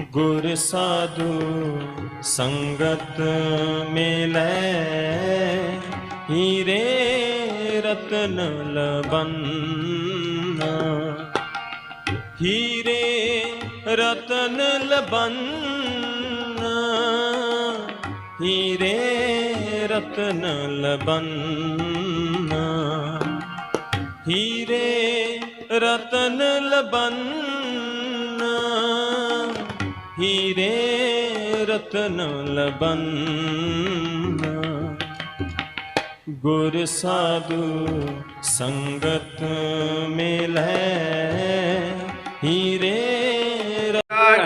ਗੁਰ ਸਾਧੂ ਸੰਗਤ ਮਿਲੈ, ਹੀਰੇ ਰਤਨ ਲਬੰਨਾ। ਹੀਰੇ ਰਤਨ ਲਬੰਨਾ, ਹੀਰੇ ਰਤਨ ਲਬੰਨਾ। ਹੀਰੇ ਰਤਨ ਲਬੰਨਾ ਹੀਰੇ ਰਤਨ ਲਬੰਨਾ। ਗੁਰ ਸਾਧੂ ਸੰਗਤ ਮਿਲੈ। ਹੀਰੇ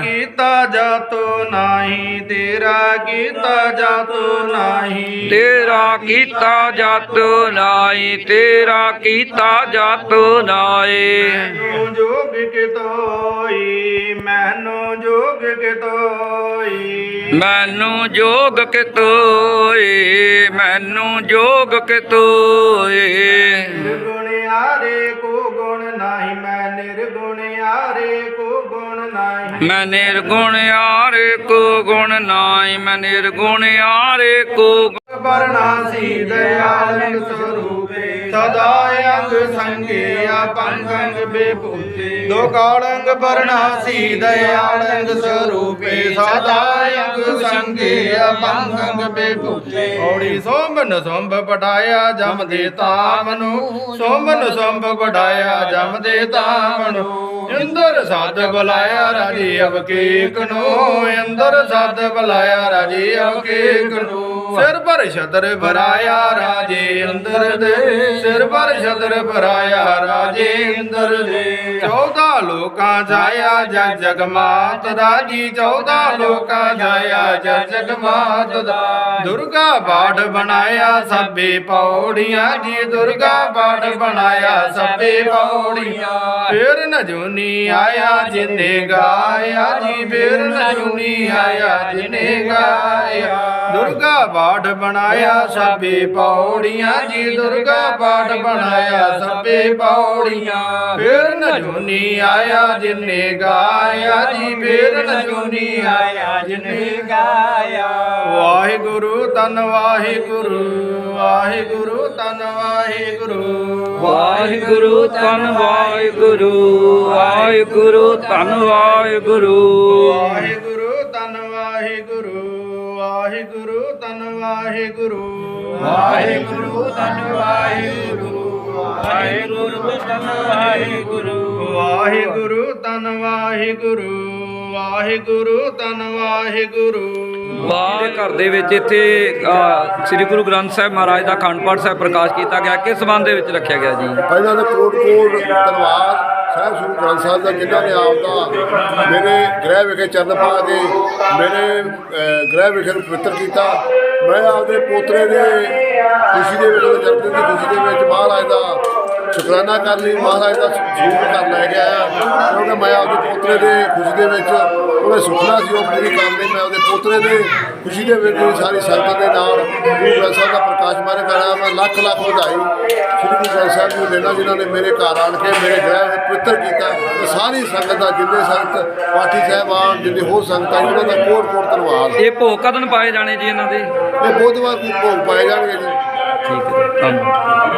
ਕੀਤਾ ਜਾਤੋ ਨਾਹੀ ਤੇਰਾ ਕੀਤਾ ਜਾਤੋ ਨਾਹੀ। ਤੇਰਾ ਕੀਤਾ ਜਤ ਨਾਈ ਤੇਰਾ ਕੀਤਾ ਜਤ ਨਾਈ ਮੈਨੂੰ ਜੋਗ ਕਿਤੋਈ ਕਿਤੋਈ ਮੈਨੂੰ ਜੋਗ ਕਿਤੋਏ ਮੈਨੂੰ ਜੋਗ ਕਿਤੋਏ ਨਿਰਗੁਣਿਆਰੇ ਕੋ ਗੁਣ ਨਾਹੀ ਮੈਂ ਨਿਰਗੁਣਿਆਰੇ ਕੋ ਗੁਣ ਨਾਹੀ। ਮੈਂ ਨਿਰਗੁਣ ਆਰੇ ਕੋ ਗੁਣ ਨਾਈ ਮੈਂ ਨਿਰਗੁਣ ਆਰੇ ਕੋ ਵਰਣਾਸੀ ਦਇਆਲ ਸਰੂਪੇ। ਸਦਾ ਅੰਗ ਸੰਗੇ ਆਪੰਗੰਗ ਬੇਪੂਤੇ। ਦੋ ਕਾਲੰਗ ਵਰਣਾਸੀ ਦਇਆਲ ਸਰੂਪੇ। ਸਦਾ ਅੰਗ ਸੰਗੇ ਆਪੰਗੰਗ ਬੇਪੂਤੇ। ਔੜੀ ਸੋਮਨ ਸੰਭ ਪਟਾਇਆ ਜਮ ਦੇ ਤਾਮਨੂ। ਸੋਮਨ ਸੰਭ ਪਟਾਇਆ ਜਮ ਦੇ ਤਾਮਨੂ। ਇੰਦਰ ਸਾਧ ਬੁਲਾਇਆ ਰਾਜੇ ਅਵਕੇਕ ਨੂੰ ਇੰਦਰ ਸਾਧ ਬੁਲਾਇਆ ਰਾਜੇ ਅਵਕੇਕ ਨੂੰ ਸਿਰ ਪਰ ਛਤਰ ਭਰਾਇਆ ਰਾਜੇ ਅੰਦਰ ਦੇ। ਸਿਰ ਪਰ ਛਤਰ ਭਰਾਇਆ ਰਾਜੇ ਅੰਦਰ ਦੇ। 14 ਲੋਕਾਂ ਜਾਇਆ ਜਗ ਜਗਮਾਤ ਦਾ ਜੀ। 14 ਲੋਕਾਂ ਜਾਇਆ ਜਗ ਜਗਮਾਤ ਦਾ। ਦੁਰਗਾ ਬਾੜ ਬਣਾਇਆ ਸਭੇ ਪੌੜੀਆਂ ਜੀ। ਦੁਰਗਾ ਬਾੜ ਬਣਾਇਆ ਸਭੇ ਪੌੜੀਆਂ। ਫੇਰ ਨਜੂਨੀ ਆਇਆ ਜਿਨੇ ਗਾਇਆ ਜੀ। ਫੇਰ ਨਜੂਨੀ ਆਇਆ ਜਿਨੇ ਗਾਇਆ। ਦੁਰਗਾ ਬਾੜ ਬਣਾਇਆ ਸਭੇ ਪੌੜੀਆਂ ਜੀ ਦੁਰਗਾ ਬਾੜ ਬਣਾਇਆ ਸਭੇ ਪੌੜੀਆਂ। ਫੇਰ ਨਜੂਨੀ ਆਇਆ ਜਿਨੇ ਗਾਇਆ ਜੀ ਫੇਰ ਨਜੂਨੀ ਆਇਆ ਜਿਨੇ ਗਾਇਆ। ਵਾਹਿਗੁਰੂ ਤਨ ਵਾਹਿਗੁਰੂ ਵਾਹਿਗੁਰੂ ਤਨ ਵਾਹਿਗੁਰੂ। ਵਾਹਿਗੁਰੂ ਧੰਨ ਵਾਹਿਗੁਰੂ ਵਾਹਿਗੁਰੂ ਧੰਨ ਵਾਹਿਗੁਰੂ। ਵਾਹਿਗੁਰੂ ਤਨ ਵਾਹਿਗੁਰੂ। ਵਾਹਿਗੁਰੂ ਤਨ ਵਾਹਿਗੁਰੂ। ਵਾਹਿਗੁਰੂ ਤਨ ਵਾਹਿਗੁਰੂ। ਵਾਹਿਗੁਰੂ ਤਨ ਵਾਹਿਗੁਰੂ। ਵਾਹਿਗੁਰੂ ਤਨ ਵਾਹਿਗੁਰੂ। ਵਾਹਿਗੁਰੂ ਤਨ ਵਾਹਿਗੁਰੂ। ਦੇ ਘਰ ਦੇ ਵਿੱਚ ਇੱਥੇ ਸ੍ਰੀ ਗੁਰੂ ਗ੍ਰੰਥ ਸਾਹਿਬ ਮਹਾਰਾਜ ਦਾ ਅਖੰਡ ਪਾਠ ਸਾਹਿਬ ਪ੍ਰਕਾਸ਼ ਕੀਤਾ ਗਿਆ। ਕਿਸ ਸੰਬੰਧ ਦੇ ਵਿੱਚ ਰੱਖਿਆ ਗਿਆ ਜੀ? ਪਹਿਲਾਂ ਤਾਂ ਕੋਟ ਕੋਟ ਤਲਵਾਰ ਸਾਹਿਬ ਸ੍ਰੀ ਗ੍ਰੰਥ ਸਾਹਿਬ ਦਾ ਜਿਨ੍ਹਾਂ ਨੇ ਆਪਦਾ ਮੇਰੇ ਗ੍ਰਹਿ ਵਿਖੇ ਚਰਨ ਪਾ ਕੇ ਮੇਰੇ ਗ੍ਰਹਿ ਵਿਖੇ ਨੂੰ ਪਵਿੱਤਰ ਕੀਤਾ। ਮੈਂ ਆਪਦੇ ਪੋਤਰੇ ਦੇ ਖੁਸ਼ੀ ਦੇ ਵਿੱਚ ਉਹਦੇ ਜਨਮ ਦੀ ਖੁਸ਼ੀ ਦੇ ਵਿੱਚ ਮਹਾਰਾਜ ਦਾ ਸ਼ੁਕਰਾਨਾ ਕਰ ਲਈ ਮਹਾਰਾਜ ਦਾ ਸਰੂਪ ਕਰ ਲੈ ਕੇ ਆਇਆ। ਕਿਉਂਕਿ ਮੈਂ ਆਪਦੇ ਪੋਤਰੇ ਦੇ ਖੁਸ਼ੀ ਦੇ ਵਿੱਚ ਉਹਦੇ ਸੁਪਨਾ ਸੀ ਉਹ ਪੂਰੀ ਕਰਨ ਲਈ ਮੈਂ ਉਹਦੇ ਪੋਤਰੇ ਦੇ ਖੁਸ਼ੀ ਦੇ ਵਿੱਚ ਸਾਰੀ ਸੰਗਤ ਦੇ ਨਾਲ ਗੁਰੂ ਗ੍ਰੰਥ ਸਾਹਿਬ ਦਾ ਪ੍ਰਕਾਸ਼ ਮਾਰੇ ਕਰਾਂ ਮੈਂ ਲੱਖ ਲੱਖ ਵਧਾਈ ਸ੍ਰੀ ਗੁਰੂ ਗ੍ਰੰਥ ਸਾਹਿਬ ਨੂੰ ਦੇਣਾ ਜਿਨ੍ਹਾਂ ਨੇ ਮੇਰੇ ਘਰ ਆਣ ਕੇ ਮੇਰੇ ਗ੍ਰਹਿ ਨੂੰ ਪਵਿੱਤਰ ਕੀਤਾ। ਤੇ ਸਾਰੀ ਸੰਗਤ ਦਾ ਜਿੰਨੇ ਸੰਗਤ ਪਾਠੀ ਸਾਹਿਬਾਨ ਜਿੰਨੇ ਹੋਰ ਸੰਗਤਾਂ ਜੀ, ਉਹਨਾਂ ਦਾ ਕੋਟ ਕੋਟ ਧੰਨਵਾਦ। ਇਹ ਭੋਗ ਕਦਨ ਪਾਏ ਜਾਣੇ ਜੀ ਇਹਨਾਂ ਦੇ? ਇਹ ਬੁੱਧਵਾਰ ਨੂੰ ਭੋਗ ਪਾਏ ਜਾਣਗੇ ਜੀ। ਠੀਕ ਹੈ ਧੰਨਵਾਦ।